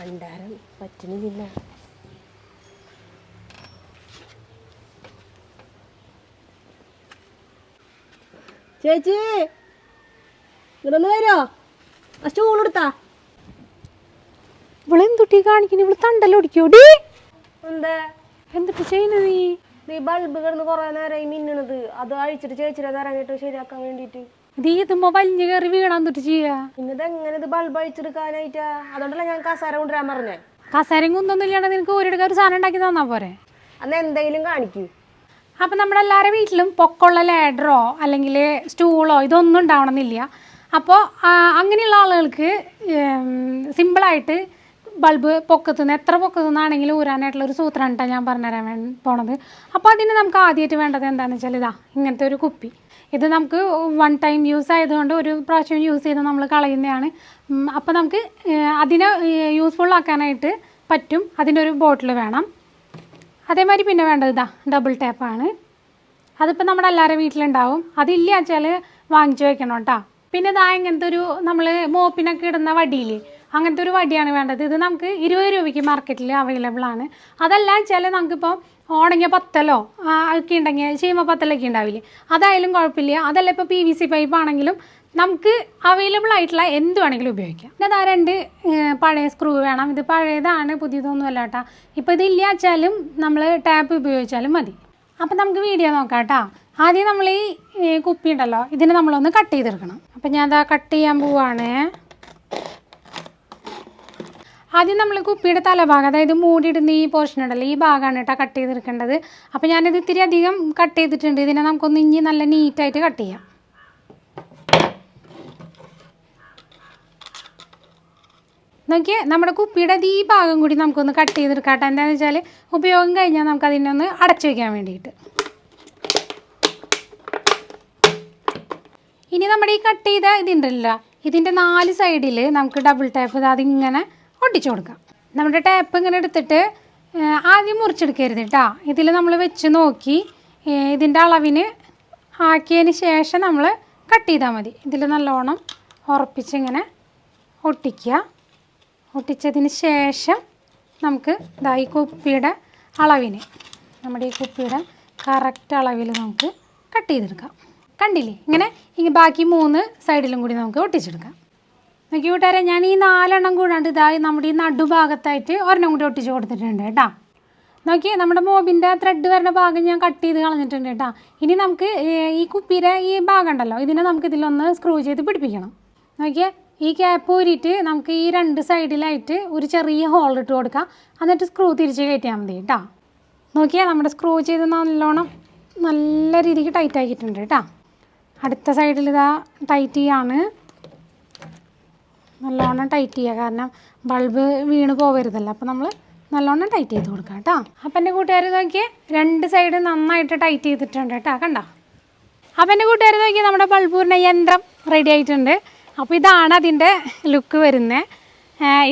പണ്ടാരം പറ്റണില്ല ചേച്ചി ഇങ്ങനൊന്ന് വരുമോ ആ സ്റ്റൂൾ എടുത്താ. ഇവളെന്തുട്ടി കാണിക്കുന്നു ഇവൾ തണ്ടല്ലോ ഡി! എന്താ? എന്തിട്ട് ചെയ്യുന്നത് നീ? നീ ബൾബ് കിടന്ന് കുറേ നേരമായി മിന്നണത്. അത് അഴിച്ചിട്ട് ചേച്ചിയുടെ ഇറങ്ങിയിട്ട് ശരിയാക്കാൻ വേണ്ടിയിട്ട്. ഇത് ഇതുമ്പോ വലിഞ്ഞു കയറി വീണാൻ തൊട്ട് ചെയ്യാ? ഇന്നത് എങ്ങനെ ഇത് ബൾബ് അഴിച്ചെടുക്കാനായിട്ടാ? അതുകൊണ്ടല്ല ഞാൻ കസാര കൊണ്ടുവരാൻ പറഞ്ഞേ. കസേരയും കുന്തൊന്നും ഇല്ലാണ്ട് നിനക്ക് ഒരിടക്ക ഒരു സാധനം ഉണ്ടാക്കി തന്നാ പോരെ? അന്ന് എന്തെങ്കിലും കാണിക്കൂ. അപ്പം നമ്മുടെ എല്ലാവരുടെ വീട്ടിലും പൊക്കമുള്ള ലാഡറോ അല്ലെങ്കിൽ സ്റ്റൂളോ ഇതൊന്നും ഉണ്ടാവണമെന്നില്ല. അപ്പോൾ അങ്ങനെയുള്ള ആളുകൾക്ക് സിമ്പിളായിട്ട് ബൾബ് പൊക്കത്തു എത്ര പൊക്കത്തു നിന്നാണെങ്കിലും ഊരാനായിട്ടുള്ള ഒരു സൂത്രം കേട്ടോ ഞാൻ പറഞ്ഞുതരാൻ വേ പോണത്. അപ്പോൾ അതിന് നമുക്ക് ആദ്യമായിട്ട് വേണ്ടത് എന്താണെന്ന് വെച്ചാൽ ഇതാ ഇങ്ങനത്തെ ഒരു കുപ്പി. ഇത് നമുക്ക് വൺ ടൈം യൂസ് ആയതുകൊണ്ട് ഒരു പ്രാവശ്യം യൂസ് ചെയ്ത് നമ്മൾ കളയുന്നതാണ്. അപ്പോൾ നമുക്ക് അതിനെ യൂസ്ഫുൾ ആക്കാനായിട്ട് പറ്റും. അതിന്റെ ഒരു ബോട്ടിൽ വേണം. അതേമാതിരി പിന്നെ വേണ്ടത് ഇതാ ഡബിൾ ടാപ്പാണ് അതിപ്പോൾ നമ്മുടെ എല്ലാവരുടെ വീട്ടിലുണ്ടാവും. അതില്ല വെച്ചാൽ വാങ്ങിച്ചു വെക്കണം കേട്ടോ പിന്നെ ഇതാ ഇങ്ങനത്തെ ഒരു നമ്മൾ മോപ്പിനൊക്കെ ഇടുന്ന വടിയില്ലേ അങ്ങനത്തെ ഒരു വടിയാണ് വേണ്ടത്. ഇത് നമുക്ക് ഇരുപത് രൂപയ്ക്ക് മാർക്കറ്റിൽ അവൈലബിൾ ആണ്. അതല്ല ചില നമുക്കിപ്പോൾ ഉണങ്ങിയ പത്തലോ ഒക്കെ ഉണ്ടെങ്കിൽ ചീമ പത്തലൊക്കെ ഉണ്ടാവില്ലേ? അതായാലും കുഴപ്പമില്ല. അതല്ല ഇപ്പോൾ പി വി സി പൈപ്പ് ആണെങ്കിലും നമുക്ക് അവൈലബിൾ ആയിട്ടുള്ള എന്ത് വേണമെങ്കിലും ഉപയോഗിക്കാം. അതാ രണ്ട് പഴയ സ്ക്രൂ വേണം. ഇത് പഴയതാണ് പുതിയതൊന്നും അല്ല കേട്ടോ ഇപ്പോൾ ഇതില്ല വെച്ചാലും നമ്മൾ ടാപ്പ് ഉപയോഗിച്ചാലും മതി. അപ്പം നമുക്ക് വീഡിയോ നോക്കാം കേട്ടോ ആദ്യം നമ്മൾ ഈ കുപ്പി ഉണ്ടല്ലോ ഇതിനെ നമ്മളൊന്ന് കട്ട് ചെയ്തെടുക്കണം. അപ്പം ഞാൻ അതാ കട്ട് ചെയ്യാൻ പോവാണ്. ആദ്യം നമ്മൾ കുപ്പിയുടെ തലഭാഗം അതായത് മൂടിയിടുന്ന ഈ പോർഷൻ ഉണ്ടല്ലോ ഈ ഭാഗമാണ് കേട്ടോ കട്ട് ചെയ്തെടുക്കേണ്ടത് അപ്പം ഞാനിത് ഇത്തിരി അധികം കട്ട് ചെയ്തിട്ടുണ്ട്. ഇതിനെ നമുക്കൊന്ന് ഇനി നല്ല നീറ്റായിട്ട് കട്ട് ചെയ്യാം. നോക്കിയേ നമ്മുടെ കുപ്പിയുടെ ഈ ഭാഗം കൂടി നമുക്കൊന്ന് കട്ട് ചെയ്തെടുക്കാം കേട്ടോ എന്താണെന്ന് വെച്ചാൽ ഉപയോഗം കഴിഞ്ഞാൽ നമുക്കതിനെ ഒന്ന് അടച്ചു വയ്ക്കാൻ വേണ്ടിയിട്ട്. ഇനി നമ്മുടെ ഈ കട്ട് ചെയ്ത ഇതുണ്ടല്ലോ ഇതിന്റെ നാല് സൈഡിൽ നമുക്ക് ഡബിൾ ടാപ്പ് അതിങ്ങനെ ഒട്ടിച്ചു കൊടുക്കാം. നമ്മുടെ ടാപ്പ് ഇങ്ങനെ എടുത്തിട്ട് ആദ്യം മുറിച്ചെടുക്കരുത് കേട്ടോ ഇതിൽ നമ്മൾ വെച്ച് നോക്കി ഇതിന്റെ അളവിന് ആക്കിയതിന് ശേഷം നമ്മൾ കട്ട് ചെയ്താൽ മതി. ഇതിൽ നല്ലോണം ഉറപ്പിച്ചിങ്ങനെ ഒട്ടിക്കുക. ഒട്ടിച്ചതിന് ശേഷം നമുക്ക് ഇതാ ഈ കുപ്പിയുടെ അളവിന് നമ്മുടെ ഈ കുപ്പിയുടെ കറക്റ്റ് അളവിൽ നമുക്ക് കട്ട് ചെയ്തെടുക്കാം. കണ്ടില്ലേ? ഇങ്ങനെ ഇനി ബാക്കി മൂന്ന് സൈഡിലും കൂടി നമുക്ക് ഒട്ടിച്ചെടുക്കാം. നോക്കി കൂട്ടുകാരെ ഞാൻ ഈ നാലെണ്ണം കൂടാണ്ട് ഇതായി നമ്മുടെ ഈ നടുഭാഗത്തായിട്ട് ഒരെണ്ണം കൂടി ഒട്ടിച്ച് കൊടുത്തിട്ടുണ്ട് കേട്ടോ. നോക്കി നമ്മുടെ മോബിന്റെ ത്രെഡ് വരുന്ന ഭാഗം ഞാൻ കട്ട് ചെയ്ത് കളഞ്ഞിട്ടുണ്ട് കേട്ടോ. ഇനി നമുക്ക് ഈ കുപ്പിയുടെ ഈ ഭാഗം ഉണ്ടല്ലോ ഇതിനെ നമുക്ക് ഇതിലൊന്ന് സ്ക്രൂ ചെയ്ത് പിടിപ്പിക്കണം. നോക്കിയേ ഈ ക്യാപ്പ് ഊരിയിട്ട് നമുക്ക് ഈ രണ്ട് സൈഡിലായിട്ട് ഒരു ചെറിയ ഹോൾ ഇട്ട് കൊടുക്കാം. എന്നിട്ട് സ്ക്രൂ തിരിച്ച് കയറ്റിയാൽ മതി കേട്ടോ. നോക്കിയാൽ നമ്മുടെ സ്ക്രൂ ചെയ്ത് നല്ലോണം നല്ല രീതിക്ക് ടൈറ്റ് ആക്കിയിട്ടുണ്ട് കേട്ടോ. അടുത്ത സൈഡിൽ ഇതാ ടൈറ്റ് ചെയ്യാണ്. നല്ലോണം ടൈറ്റ് ചെയ്യുക. കാരണം ബൾബ് വീണ് പോകരുതല്ലോ അപ്പോൾ നമ്മൾ നല്ലോണം ടൈറ്റ് ചെയ്ത് കൊടുക്കാം കേട്ടോ. അപ്പം എന്റെ കൂട്ടുകാർ നോക്കിയേ രണ്ട് സൈഡ് നന്നായിട്ട് ടൈറ്റ് ചെയ്തിട്ടുണ്ട് കേട്ടോ. കണ്ടോ? അപ്പം എന്റെ കൂട്ടുകാർ നോക്കിയാൽ നമ്മുടെ ബൾബൂരിന്റെ യന്ത്രം റെഡി ആയിട്ടുണ്ട്. അപ്പോൾ ഇതാണ് അതിന്റെ ലുക്ക് വരുന്നത്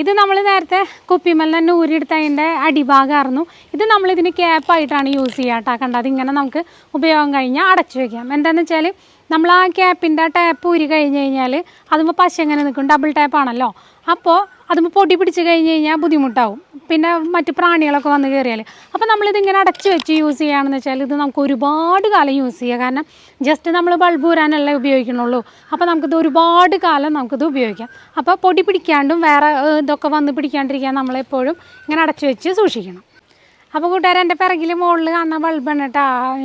ഇത് നമ്മൾ നേരത്തെ കുപ്പിമൽ തന്നെ ഊരിയെടുത്ത അതിന്റെ അടിഭാഗമായിരുന്നു. ഇത് നമ്മളിതിന് ക്യാപ്പായിട്ടാണ് യൂസ് ചെയ്യുക കേട്ടോ. കണ്ടത് ഇങ്ങനെ നമുക്ക് ഉപയോഗം കഴിഞ്ഞാൽ അടച്ചു വയ്ക്കാം എന്താണെന്ന് വെച്ചാൽ നമ്മൾ ആ ക്യാപ്പിന്റെ ടാപ്പ് ഊരി കഴിഞ്ഞ് കഴിഞ്ഞാൽ അതുമ്പോൾ പശ എങ്ങനെ നിൽക്കും. ഡബിൾ ടാപ്പാണല്ലോ അപ്പോൾ അതുമ്പോൾ പൊടി പിടിച്ച് കഴിഞ്ഞ് കഴിഞ്ഞാൽ ബുദ്ധിമുട്ടാവും. പിന്നെ മറ്റ് പ്രാണികളൊക്കെ വന്ന് കയറിയാൽ അപ്പോൾ നമ്മളിതിങ്ങനെ അടച്ച് വെച്ച് യൂസ് ചെയ്യുകയാണെന്ന് വെച്ചാൽ ഇത് നമുക്ക് ഒരുപാട് കാലം യൂസ് ചെയ്യാം. കാരണം ജസ്റ്റ് നമ്മൾ ബൾബ് ഊരാനല്ലേ ഉപയോഗിക്കണുള്ളൂ. അപ്പോൾ നമുക്കിത് ഒരുപാട് കാലം നമുക്കിത് ഉപയോഗിക്കാം. അപ്പോൾ പൊടി പിടിക്കാണ്ടും വേറെ ഇതൊക്കെ വന്ന് പിടിക്കാണ്ടിരിക്കാൻ നമ്മളെപ്പോഴും ഇങ്ങനെ അടച്ചു വെച്ച് സൂക്ഷിക്കണം. അപ്പോൾ കൂട്ടുകാരെ എന്റെ പിറകിൽ മുകളിൽ കാണുന്ന ബൾബാണ് കേട്ടോ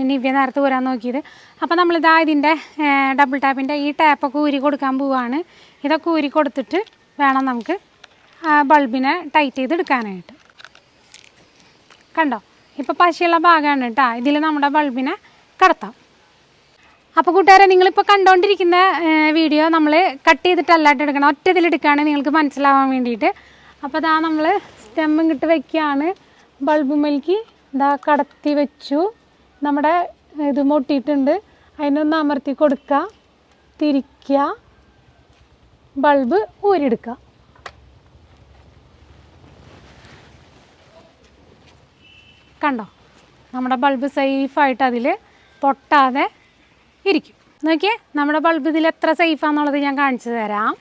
നിവ്യ നേരത്തെ ഊരാൻ നോക്കിയത്. അപ്പോൾ നമ്മളിതാ ഇതിന്റെ ഡബിൾ ടാപ്പിന്റെ ഈ ടാപ്പൊക്കെ ഊരി കൊടുക്കാൻ പോവാണ്. ഇതൊക്കെ ഊരി കൊടുത്തിട്ട് വേണം നമുക്ക് ബൾബിനെ ടൈറ്റ് ചെയ്ത് എടുക്കാനായിട്ട്. കണ്ടോ? ഇപ്പോൾ പശയുള്ള ഭാഗമാണ് കേട്ടോ ഇതിൽ നമ്മുടെ ബൾബിനെ കടത്താം. അപ്പോൾ കൂട്ടുകാരെ നിങ്ങളിപ്പോൾ കണ്ടുകൊണ്ടിരിക്കുന്ന വീഡിയോ നമ്മൾ കട്ട് ചെയ്തിട്ടല്ലാട്ട് എടുക്കണം. ഒറ്റ ഇതിലെടുക്കുകയാണ് നിങ്ങൾക്ക് മനസ്സിലാവാൻ വേണ്ടിയിട്ട്. അപ്പോൾ അതാ നമ്മൾ സ്റ്റെം ഇങ്ങോട്ട് വെക്കുകയാണ് മെൽക്കി ഇതാ കടത്തി വെച്ചു. നമ്മുടെ ഇത് മുട്ടിയിട്ടുണ്ട്. അതിനൊന്ന് അമർത്തി കൊടുക്കുക തിരിക്കുക ബൾബ് ഊരിയെടുക്കുക കണ്ടോ? നമ്മുടെ ബൾബ് സേഫായിട്ട് അതിൽ പൊട്ടാതെ ഇരിക്കും. നോക്കിയേ നമ്മുടെ ബൾബ് ഇതിൽ എത്ര സേഫാന്നുള്ളത് ഞാൻ കാണിച്ചു തരാം.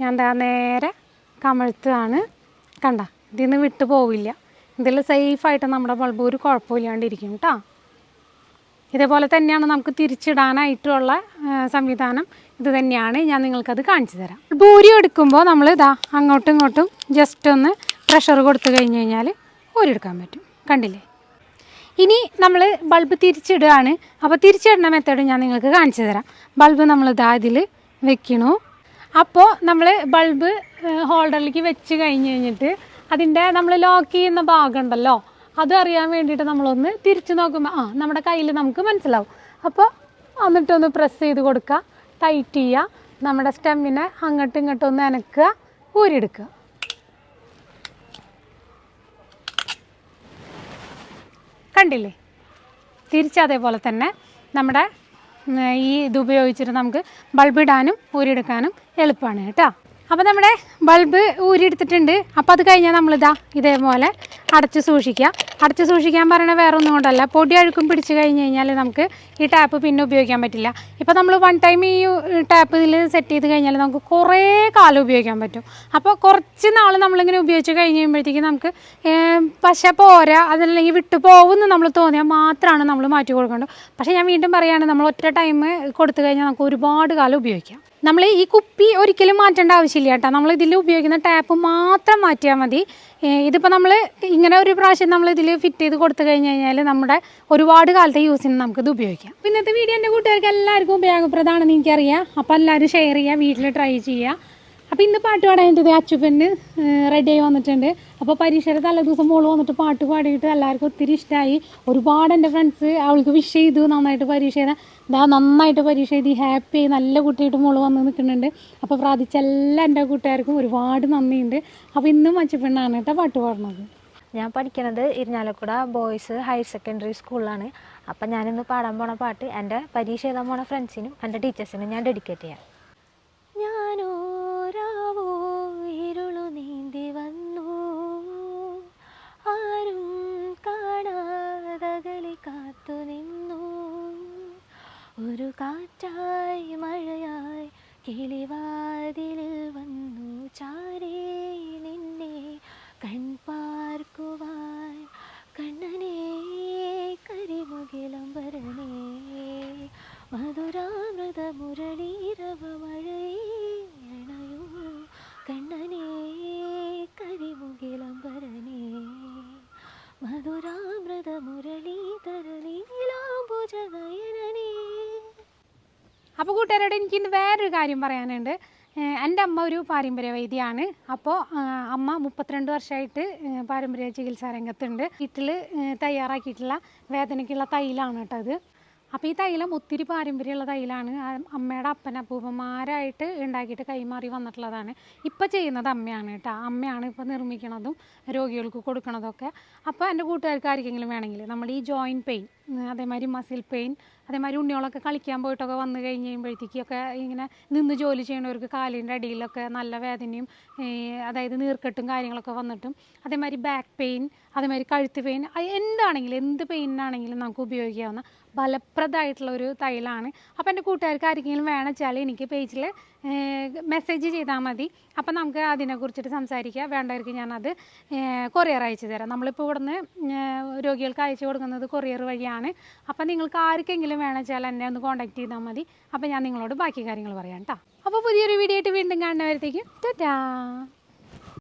ഞാൻ എന്താ നേരെ കമഴ്ത്തുകയാണ് കണ്ട ഇതിൽ നിന്ന് വിട്ടു പോവില്ല. ഇതിൽ സേഫായിട്ട് നമ്മുടെ ബൾബ് ഒരു കുഴപ്പമില്ലാണ്ടിരിക്കും കേട്ടോ ഇതേപോലെ തന്നെയാണ് നമുക്ക് തിരിച്ചിടാനായിട്ടുള്ള സംവിധാനം. ഇത് തന്നെയാണ് ഞാൻ നിങ്ങൾക്കത് കാണിച്ചു തരാം. ബൂരി എടുക്കുമ്പോൾ നമ്മൾ ഇതാ അങ്ങോട്ടും ഇങ്ങോട്ടും ജസ്റ്റ് ഒന്ന് പ്രഷർ കൊടുത്തു കഴിഞ്ഞ് കഴിഞ്ഞാൽ ഊരിയെടുക്കാൻ പറ്റും. കണ്ടില്ലേ? ഇനി നമ്മൾ ബൾബ് തിരിച്ചിടുകയാണ് അപ്പോൾ തിരിച്ചിടുന്ന മെത്തേഡ് ഞാൻ നിങ്ങൾക്ക് കാണിച്ചു തരാം. ബൾബ് നമ്മൾ ഇതാ ഇതിൽ വെക്കണു. അപ്പോൾ നമ്മൾ ബൾബ് ഹോൾഡറിലേക്ക് വെച്ച് കഴിഞ്ഞ് കഴിഞ്ഞിട്ട് അതിന്റെ നമ്മൾ ലോക്ക് ചെയ്യുന്ന ഭാഗം ഉണ്ടല്ലോ അത് അറിയാൻ വേണ്ടിയിട്ട് നമ്മളൊന്ന് തിരിച്ചു നോക്കുമ്പോൾ ആ നമ്മുടെ കയ്യിൽ നമുക്ക് മനസ്സിലാവും. അപ്പോൾ എന്നിട്ടൊന്ന് പ്രസ് ചെയ്ത് കൊടുക്കുക ടൈറ്റ് ചെയ്യുക നമ്മുടെ സ്റ്റെമ്മിനെ അങ്ങോട്ടും ഇങ്ങോട്ടും ഒന്ന് അനക്കുക ഊരിയെടുക്കുക. കണ്ടില്ലേ? തിരിച്ചതേപോലെ തന്നെ നമ്മുടെ ഈ ഇതുപയോഗിച്ചിട്ട് നമുക്ക് ബൾബിടാനും ഊരിയെടുക്കാനും എളുപ്പമാണ് കേട്ടോ. അപ്പോൾ നമ്മുടെ ബൾബ് ഊരിയെടുത്തിട്ടുണ്ട്. അപ്പോൾ അത് കഴിഞ്ഞാൽ നമ്മളിതാ ഇതേപോലെ അടച്ച് സൂക്ഷിക്കുക. അടച്ച് സൂക്ഷിക്കാൻ പറയണ വേറെ ഒന്നും കൊണ്ടല്ല. പൊടി അഴുക്കും പിടിച്ച് കഴിഞ്ഞ് കഴിഞ്ഞാൽ നമുക്ക് ഈ ടാപ്പ് പിന്നെ ഉപയോഗിക്കാൻ പറ്റില്ല. ഇപ്പോൾ നമ്മൾ വൺ ടൈം ഈ ടാപ്പ് ഇതിൽ സെറ്റ് ചെയ്ത് കഴിഞ്ഞാൽ നമുക്ക് കുറേ കാലം ഉപയോഗിക്കാൻ പറ്റും. അപ്പോൾ കുറച്ച് നാൾ നമ്മളിങ്ങനെ ഉപയോഗിച്ച് കഴിഞ്ഞ് കഴിയുമ്പോഴത്തേക്കും നമുക്ക് പശ പോരാ അതല്ലെങ്കിൽ വിട്ടു പോകുമെന്ന് നമ്മൾ തോന്നിയാൽ മാത്രമാണ് നമ്മൾ മാറ്റി കൊടുക്കേണ്ടത്. പക്ഷേ ഞാൻ വീണ്ടും പറയുകയാണ് നമ്മൾ ഒറ്റ ടൈം കൊടുത്തു കഴിഞ്ഞാൽ നമുക്ക് ഒരുപാട് കാലം ഉപയോഗിക്കാം. നമ്മൾ ഈ കുപ്പി ഒരിക്കലും മാറ്റേണ്ട ആവശ്യമില്ല കേട്ടോ. നമ്മൾ ഇതിൽ ഉപയോഗിക്കുന്ന ടാപ്പ് മാത്രം മാറ്റിയാൽ മതി. ഇതിപ്പോൾ നമ്മൾ ഇങ്ങനെ ഒരു പ്രാവശ്യം നമ്മൾ ഇതിൽ ഫിറ്റ് ചെയ്ത് കൊടുത്തു കഴിഞ്ഞ് കഴിഞ്ഞാൽ നമ്മുടെ ഒരുപാട് കാലത്തെ യൂസിന് നമുക്കിത് ഉപയോഗിക്കാം. ഇന്നത്തെ വീഡിയോ എന്റെ കൂട്ടുകാർക്ക് എല്ലാവർക്കും ഉപയോഗപ്രദമാണെന്ന് എനിക്കറിയാം. അപ്പോൾ എല്ലാവരും ഷെയർ ചെയ്യുക വീട്ടിൽ ട്രൈ ചെയ്യുക. അപ്പോൾ ഇന്ന് പാട്ട് പാടാനായിട്ട് അച്ചുപ്പന് റെഡി ആയി വന്നിട്ടുണ്ട്. അപ്പോൾ പരീക്ഷയുടെ തലേദിവസം മോൾ വന്നിട്ട് പാട്ട് പാടിയിട്ട് എല്ലാവർക്കും ഒത്തിരി ഇഷ്ടമായി ഒരുപാട് എന്റെ ഫ്രണ്ട്സ് അവൾക്ക് വിഷ് ചെയ്തു നന്നായിട്ട് പരീക്ഷ ചെയ്ത ഇതാ നന്നായിട്ട് പരീക്ഷ എഴുതി ഹാപ്പി ആയി നല്ല കുട്ടിയായിട്ട് മോൾ വന്ന് നിൽക്കുന്നുണ്ട്. അപ്പോൾ പ്രാർത്ഥിച്ച എല്ലാ എന്റെ കൂട്ടുകാർക്കും ഒരുപാട് നന്ദിയുണ്ട്. അപ്പോൾ ഇന്നും അച്ചുപ്പെണ്ണാണ് കേട്ടോ പാട്ട് പാടുന്നത്. ഞാൻ പഠിക്കുന്നത് ഇരിഞ്ഞാലക്കുട ബോയ്സ് ഹയർ സെക്കൻഡറി സ്കൂളിലാണ് അപ്പം ഞാനിന്ന് പാടാൻ പോണ പാട്ട് എന്റെ പരീക്ഷ എഴുതാൻ പോണ ഫ്രണ്ട്സിനും എന്റെ ടീച്ചേഴ്സിനും ഞാൻ ഡെഡിക്കേറ്റ് ചെയ്യാം. കാറ്റായി മഴയായി കിളിവാതിലിൽ അപ്പോൾ കൂട്ടുകാരോട് എനിക്ക് ഇന്ന് വേറൊരു കാര്യം പറയാനുണ്ട്. എന്റെ അമ്മ ഒരു പാരമ്പര്യ വൈദ്യയാണ് അപ്പോൾ അമ്മ മുപ്പത്തിരണ്ട് വർഷമായിട്ട് പാരമ്പര്യ ചികിത്സാ രംഗത്തുണ്ട്. വീട്ടിൽ തയ്യാറാക്കിയിട്ടുള്ള വേദനയ്ക്കുള്ള തൈലാണ് കേട്ടോ ഇത് അപ്പോൾ ഈ തൈലം ഒത്തിരി പാരമ്പര്യമുള്ള തൈലാണ്. അമ്മയുടെ അപ്പൻ അപ്പൂപ്പന്മാരായിട്ട് ഉണ്ടാക്കിയിട്ട് കൈമാറി വന്നിട്ടുള്ളതാണ്. ഇപ്പോൾ ചെയ്യുന്നത് അമ്മയാണ് കേട്ടോ. അമ്മയാണ് ഇപ്പോൾ നിർമ്മിക്കണതും രോഗികൾക്ക് കൊടുക്കണതൊക്കെ. അപ്പോൾ എന്റെ കൂട്ടുകാർക്ക് ആർക്കെങ്കിലും വേണമെങ്കിൽ നമ്മുടെ ഈ ജോയിന്റ് പെയിൻ അതേമാതിരി മസിൽ പെയിൻ അതേമാതിരി ഉണ്ണികളൊക്കെ കളിക്കാൻ പോയിട്ടൊക്കെ വന്നു കഴിഞ്ഞ് കഴിയുമ്പോഴത്തേക്കൊക്കെ ഇങ്ങനെ നിന്ന് ജോലി ചെയ്യണവർക്ക് കാലിന്റെ അടിയിലൊക്കെ നല്ല വേദനയും അതായത് നീർക്കെട്ടും കാര്യങ്ങളൊക്കെ വന്നിട്ടും. അതേമാതിരി ബാക്ക് പെയിൻ അതേമാതിരി കഴുത്ത് പെയിൻ എന്താണെങ്കിലും എന്ത് പെയിനാണെങ്കിലും നമുക്ക് ഉപയോഗിക്കാവുന്ന ഫലപ്രദമായിട്ടുള്ള ഒരു തൈലാണ് അപ്പോൾ എന്റെ കൂട്ടുകാർക്ക് ആർക്കെങ്കിലും വേണം വെച്ചാൽ എനിക്ക് പേജിൽ മെസ്സേജ് ചെയ്താൽ മതി. അപ്പോൾ നമുക്ക് അതിനെക്കുറിച്ചിട്ട് സംസാരിക്കാം. വേണ്ടവർക്ക് ഞാനത് കൊറിയർ അയച്ചു തരാം. നമ്മളിപ്പോൾ ഇവിടുന്ന് രോഗികൾക്ക് അയച്ചു കൊടുക്കുന്നത് കൊറിയർ വഴിയാണ്. അപ്പോൾ നിങ്ങൾക്ക് ആർക്കെങ്കിലും വേണം വെച്ചാൽ എന്നെ ഒന്ന് കോൺടാക്ട് ചെയ്താൽ മതി. അപ്പോൾ ഞാൻ നിങ്ങളോട് ബാക്കി കാര്യങ്ങൾ പറയാം കേട്ടോ അപ്പോൾ പുതിയൊരു വീഡിയോ ആയിട്ട് വീണ്ടും കാണുന്നവരത്തേക്കും ടാറ്റാ!